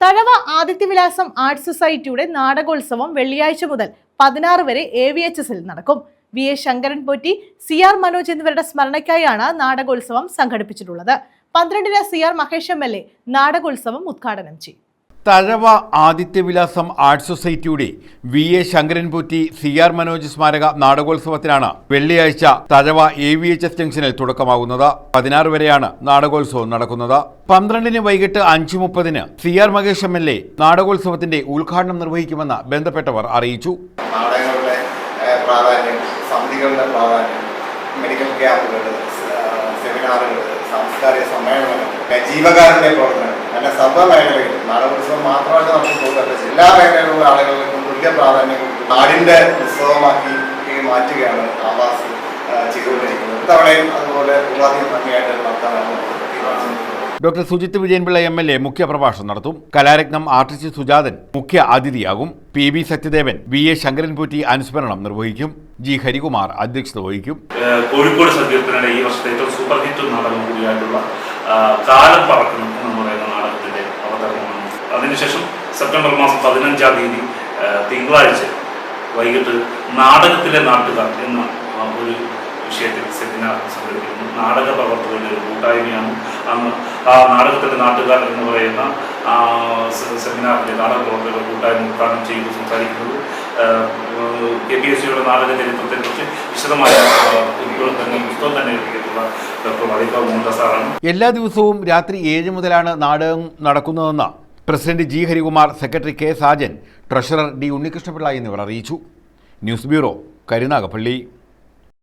Thazhava Adityavilasam arts സൊസൈറ്റിയുടെ നാടകോത്സവം വെള്ളിയാഴ്ച മുതൽ പതിനാറ് വരെ എ വി എച്ച് എസിൽ നടക്കും. V A Sankaran Potti C R Manoj എന്നിവരുടെ സ്മരണയ്ക്കായാണ് നാടകോത്സവം സംഘടിപ്പിച്ചിട്ടുള്ളത്. പന്ത്രണ്ടിന് C R Mahesh M L A നാടകോത്സവം ഉദ്ഘാടനം ചെയ്യും. തഴവ ആദിത്യവിലാസം ആർട്സ് സൊസൈറ്റിയുടെ V A Sankaranpotti C R Manoj സ്മാരക നാടകോത്സവത്തിനാണ് വെള്ളിയാഴ്ച Thazhava A V H S ജംഗ്ഷനിൽ തുടക്കമാകുന്നത്. പതിനാറ് വരെയാണ് നാടകോത്സവം നടക്കുന്നത്. പന്ത്രണ്ടിന് വൈകിട്ട് അഞ്ച് മുപ്പതിന് C R Mahesh M L A നാടകോത്സവത്തിന്റെ ഉദ്ഘാടനം നിർവഹിക്കുമെന്ന് ബന്ധപ്പെട്ടവർ അറിയിച്ചു. നാടകങ്ങളുടെ സമ്മേളനം സമിതികളുടെ പ്രാധാന്യം മെഡിക്കൽ സെമിനാറുകൾ സാംസ്കാരിക ഏഹ്, ജീവകാരുണ്യ പ്രവർത്തനങ്ങൾ അങ്ങനെ മേഖലയിൽ മേഖലകളിലും നാടകോത്സവം മാത്രമായിട്ട് നമുക്ക് പോകട്ടെ എല്ലാ മേഖലകളിലുള്ള ആളുകൾക്കും തുല്യ പ്രാധാന്യം കൊടുത്ത് നാടിന്റെ ഉത്സവമാക്കി ഈ മാറ്റുകയാണ് ആവാസ് ചെയ്തുകൊണ്ടിരിക്കുന്നത്. ഇത്തവണയും അതുപോലെ ഉപാധി ഭംഗിയായിട്ട് നടത്താനാണ് doctor Sujith Vijayanpillai M L A മുഖ്യപ്രഭാഷണം നടത്തും. കലാരത്നം ആർട്ടിസ്റ്റ് സുജാതൻ മുഖ്യ അതിഥിയാകും. P B Sathyadevan V A Sankaranpotti അനുസ്മരണം നിർവഹിക്കും. ജി ഹരികുമാർ അധ്യക്ഷത വഹിക്കും. കോഴിക്കോട് സങ്കീർത്തനയുടെ ഈ വർഷത്തെ ഏറ്റവും സൂപ്പർ ഹിറ്റ് നാടകം കൂടിയായിട്ടുള്ള കാലം പറക്കണം എന്ന് പറയുന്ന നാടകത്തിന്റെ അവതരണമാണ് അതിനുശേഷം സെപ്റ്റംബർ മാസം പതിനഞ്ചാം തീയതി തിങ്കളാഴ്ച വൈകിട്ട് നാടകത്തിലെ നാട്ടുകാർ എന്ന ഒരു വിഷയത്തിൽ സെമിനാർ സംഘടിപ്പിക്കുന്നു. നാടക പ്രവർത്തകരുടെ ഒരു കൂട്ടായ്മയാണ് അന്ന് ആ നാടകത്തിലെ നാട്ടുകാർ എന്ന് പറയുന്ന സെമിനാറിന്റെ നാടക പ്രവർത്തകരുടെ കൂട്ടായ്മ ഉദ്ഘാടനം ചെയ്ത് സംസാരിക്കുന്നത് കെ പി എസ് സിയുടെ നാടക ചരിത്രത്തെക്കുറിച്ച് വിശദമായ തന്നെ പുസ്തകം തന്നെ എഴുതിയിട്ടുള്ള എല്ലാ ദിവസവും രാത്രി ഏഴ് മുതലാണ് നാടകം നടക്കുന്നതെന്ന് president G Harikumar secretary K Sajan treasurer D Unnikrishnapillai എന്നിവർ അറിയിച്ചു. News bureau Karunagappally.